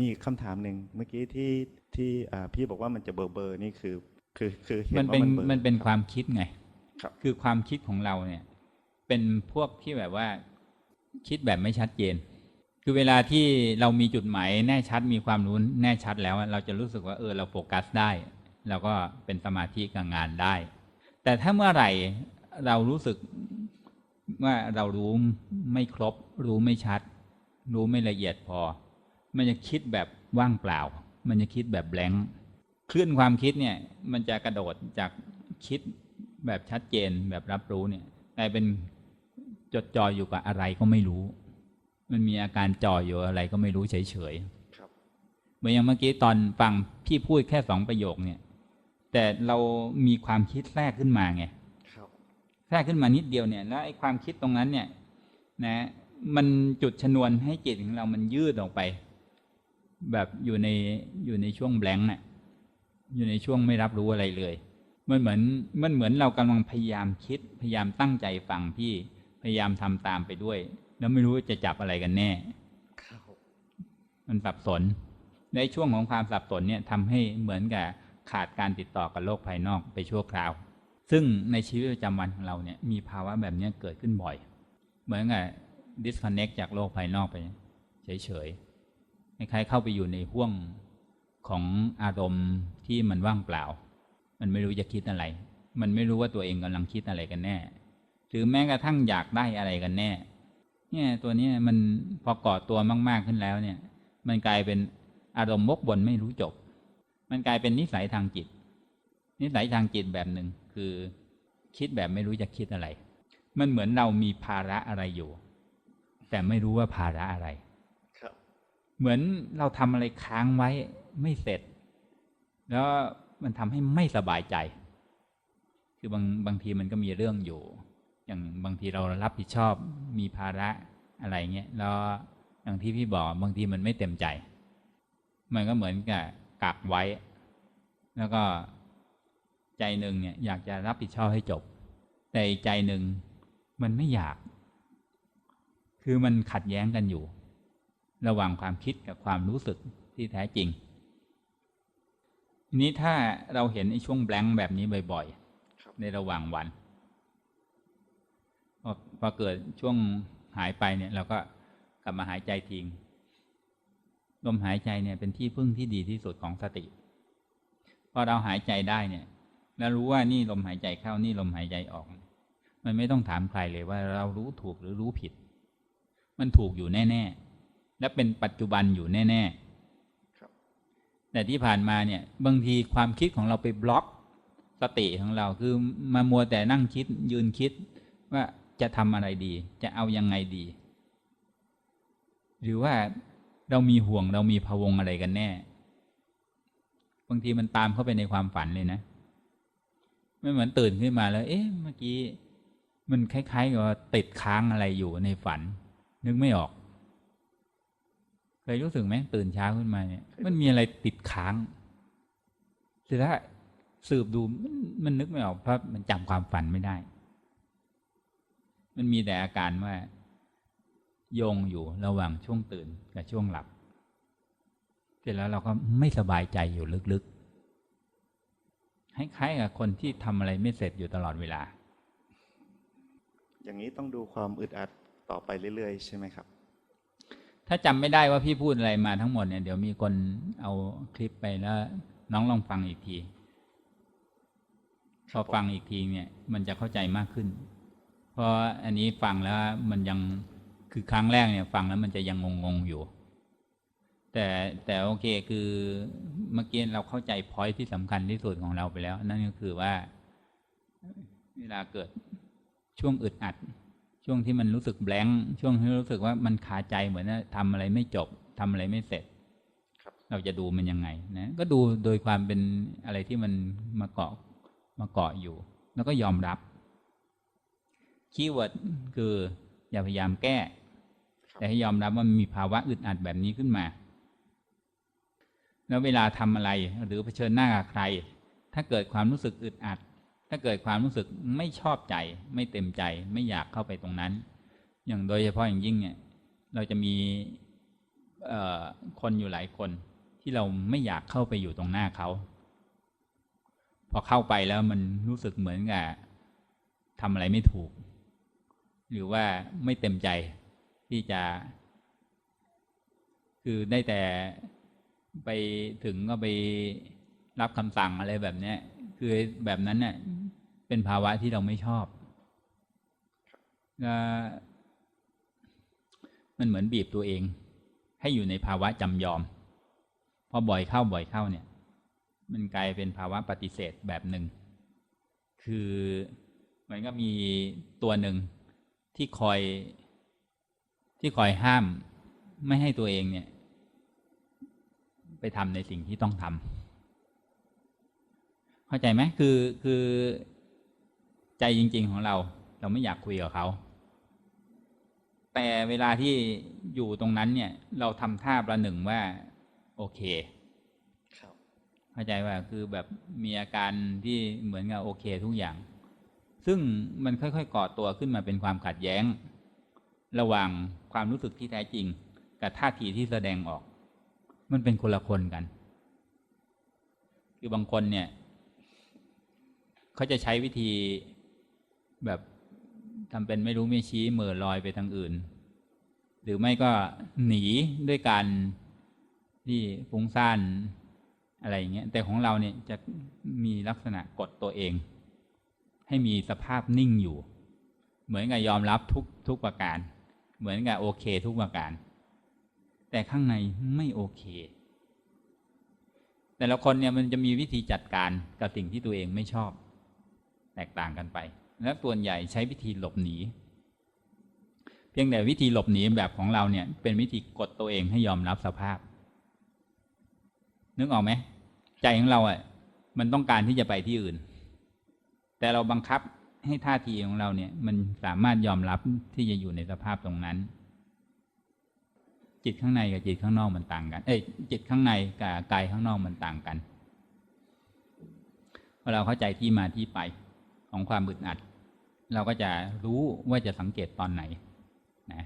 มีคำถามหนึ่งเมื่อกี้ที่ที่อ่าพี่บอกว่ามันจะเบอร์เบอร์นี่คือ คือคือเห็นมันว่าเป็นมันเบอร์มันเป็นความคิดไงครับคือความคิดของเราเนี่ย เป็นพวกที่แบบว่า คิดแบบไม่ชัดเจน คือเวลาที่เรามีจุดหมายแน่ชัดมีความรู้แน่ชัดแล้วอะเราจะรู้สึกว่าเออเราโฟกัสได้เราก็เป็นสมาธิกับงานได้ แต่ถ้าเมื่อไหร่เรารู้สึกว่าเรารู้ไม่ครบ รู้ไม่ชัด รู้ไม่ละเอียดพอ มันจะคิดแบบว่างเปล่า มันจะคิดแบบแบงค์คลื่นความคิดเนี่ย มันจะกระโดดจากคิดแบบชัดเจนแบบรับรู้เนี่ยกลายเป็นจดจ่ออยู่กับอะไรก็ไม่รู้ มันมีอาการจ่ออยู่อะไรก็ไม่รู้เฉยๆครับเหมือนอย่างเมื่อกี้ตอนฟังพี่พูดแค่สองประโยคเนี่ย แต่เรามีความคิดแทรกขึ้นมาไงครับแทรกขึ้นมานิดเดียวเนี่ย แล้วไอ้ความคิดตรงนั้นเนี่ย นะ มันจุดชนวนให้จิตของเรามันยืดออกไป แบบอยู่ในอยู่ในช่วงแบงค์น่ะอยู่ในช่วงไม่รับรู้อะไรเลย มันเหมือนมันเหมือนเรากำลังพยายามคิดพยายามตั้งใจฟังพี่พยายามทำตามไปด้วย แล้วไม่รู้ว่าจะจับอะไรกันแน่ครับมันสับสน ในช่วงของความสับสนเนี่ยทำให้เหมือนกับขาดการติดต่อกับโลกภายนอกไปชั่วคราว ซึ่งในชีวิตประจำวันของเราเนี่ยมีภาวะแบบเนี้ยเกิดขึ้นบ่อย เหมือนกับ disconnect จากโลกภายนอกไป เฉยๆ คล้ายๆเข้าไปอยู่ในห่วงของอารมณ์ที่มันว่างเปล่า มันไม่รู้จะคิดอะไร มันไม่รู้ว่าตัวเองกำลังคิดอะไรกันแน่ หรือแม้กระทั่งอยากได้อะไรกันแน่ เนี่ยตัวนี้มันพอก่อตัวมากๆขึ้นแล้วเนี่ย มันกลายเป็นอารมณ์วกวนไม่รู้จบ มันกลายเป็นนิสัยทางจิต นิสัยทางจิตแบบหนึ่งคือคิดแบบไม่รู้จะคิดอะไร มันเหมือนเรามีภาระอะไรอยู่ แต่ไม่รู้ว่าภาระอะไร เหมือนเราทำอะไรค้างไว้ไม่เสร็จ แล้วมันทำให้ไม่สบายใจ คือบางบางทีมันก็มีเรื่องอยู่ อย่างบางทีเรารับผิดชอบมีภาระอะไรเงี้ยแล้วอย่างที่พี่บอกบางทีมันไม่เต็มใจ มันก็เหมือนกับกักไว้ แล้วก็ใจหนึ่งเนี่ยอยากจะรับผิดชอบให้จบ แต่ใจหนึ่งมันไม่อยาก คือมันขัดแย้งกันอยู่ ระหว่างความคิดกับความรู้สึกที่แท้จริงทีนี้ถ้าเราเห็นไอ้ช่วงแบงค์แบบนี้บ่อยครับๆในระหว่างวันพอพอเกิดช่วงหายไปเนี่ยเราก็กลับมาหายใจทิ้งลมหายใจเนี่ยเป็นที่พึ่งที่ดีที่สุดของสติ พอเราหายใจได้เนี่ย แล้วรู้ว่านี่ลมหายใจเข้านี่ลมหายใจออก มันไม่ต้องถามใครเลยว่าเรารู้ถูกหรือรู้ผิด มันถูกอยู่แน่ ๆ และเป็นปัจจุบันอยู่แน่ครับๆแต่ที่ผ่านมาเนี่ยบางทีความคิดของเราไปบล็อกสติของเราคือมามัวแต่นั่งคิดยืนคิดว่าจะทำอะไรดี จะเอายังไงดี หรือว่าเรามีห่วงเรามีพะวงอะไรกันแน่ บางทีมันตามเข้าไปในความฝันเลยนะ ไม่เหมือนตื่นขึ้นมาแล้ว เอ๊ะเมื่อกี้ มันคล้ายๆกับว่าติดค้างอะไรอยู่ในฝัน นึกไม่ออกเค ยรู้สึกไหมตื่นเช้าขึ้นมาเนี่ย มันมีอะไรติดค้างเสร็จแล้วสืบดูมันมันนึกไม่ออกเพราะมันจำความฝันไม่ได้ มันมีแต่อาการว่าโยงอยู่ระหว่างช่วงตื่นกับช่วงหลับ เสร็จแล้วเราก็ไม่สบายใจอยู่ลึกๆคล้ายๆกับคนที่ทำอะไรไม่เสร็จอยู่ตลอดเวลา อย่างนี้ต้องดูความอึดอัดต่อไปเรื่อยๆ ใช่ไหมครับ ถ้าจำไม่ได้ว่าพี่พูดอะไรมาทั้งหมดเนี่ยเดี๋ยวมีคนเอาคลิปไปแล้ว น้องลองฟังอีกทีพอฟังอีกทีเนี่ย มันจะเข้าใจมากขึ้น เพราะอันนี้ฟังแล้วมันยังคือครั้งแรกเนี่ย ฟังแล้วมันจะยังงงๆอยู่ แต่แต่โอเคคือเมื่อกี้เราเข้าใจพอยที่สำคัญที่สุดของเราไปแล้ว นั่นก็คือว่า เวลาเกิดช่วงอึดอัด ช่วงที่มันรู้สึกแบงค์ช่วงที่รู้สึกว่ามันคาใจเหมือนว่าทำอะไรไม่จบทำอะไรไม่เสร็จครับ เราจะดูมันยังไงนะก็ดูโดยความเป็นอะไรที่มันมาเกาะมาเกาะอยู่ แล้วก็ยอมรับคีย์เวิร์ดคืออย่าพยายามแก้ครับแต่ให้ยอมรับว่ามันมีภาวะอึดอัดแบบนี้ขึ้นมา แล้วเวลาทำอะไรหรือเผชิญหน้ากับใคร ถ้าเกิดความรู้สึกอึดอัด ถ้าเกิดความรู้สึกไม่ชอบใจ ไม่เต็มใจ ไม่อยากเข้าไปตรงนั้น อย่างโดยเฉพาะอย่างยิ่งเนี่ย เราจะมีคนอยู่หลายคนที่เราไม่อยากเข้าไปอยู่ตรงหน้าเขา พอเข้าไปแล้วมันรู้สึกเหมือนกับทำอะไรไม่ถูก หรือว่าไม่เต็มใจที่จะ คือได้แต่ไปถึงก็ไปรับคำสั่งอะไรแบบเนี้ยคือแบบนั้นเนี่ย เป็นภาวะที่เราไม่ชอบมันเหมือนบีบตัวเอง ให้อยู่ในภาวะจำยอม พอบ่อยเข้าบ่อยเข้าเนี่ย มันกลายเป็นภาวะปฏิเสธแบบหนึ่ง คือมันก็มีตัวหนึ่งที่คอยที่คอยห้ามไม่ให้ตัวเองเนี่ย ไปทำในสิ่งที่ต้องทำเข้าใจไหมคือคือ ใจจริง ๆ ของเรา เราไม่อยากคุยกับเขา แต่เวลาที่อยู่ตรงนั้นเนี่ย เราทำท่าประหนึ่งว่า โอเคครับเข้าใจว่าคือแบบมีอาการที่เหมือนกับโอเคทุกอย่าง ซึ่งมันค่อยๆก่อตัวขึ้นมาเป็นความขัดแย้ง ระหว่างความรู้สึกที่แท้จริง กับท่าทีที่แสดงออก มันเป็นคนละคนกัน คือบางคนเนี่ย เขาจะใช้วิธี แบบทำเป็นไม่รู้ไม่ชี้เหม่อลอยไปทางอื่น หรือไม่ก็หนีด้วยการที่ฟุ้งซ่านอะไรอย่างเงี้ย แต่ของเราเนี่ยจะมีลักษณะกดตัวเอง ให้มีสภาพนิ่งอยู่ เหมือนกับยอมรับทุกทุกประการ เหมือนกับโอเคทุกประการ แต่ข้างในไม่โอเค แต่ละคนเนี่ยมันจะมีวิธีจัดการกับสิ่งที่ตัวเองไม่ชอบ แตกต่างกันไป และส่วนใหญ่ใช้วิธีหลบหนี เพียงแต่วิธีหลบหนีแบบของเราเนี่ย เป็นวิธีกดตัวเองให้ยอมรับสภาพ นึกออกไหมใจของเราอะ มันต้องการที่จะไปที่อื่น แต่เราบังคับให้ท่าทีของเราเนี่ย มันสามารถยอมรับที่จะอยู่ในสภาพตรงนั้น จิตข้างในกับจิตข้างนอกมันต่างกัน เอ้ยจิตข้างในกับกายข้างนอกมันต่างกันพอเราเข้าใจที่มาที่ไปของความบึดอัด เราก็จะรู้ว่าจะสังเกตตอนไหนนะ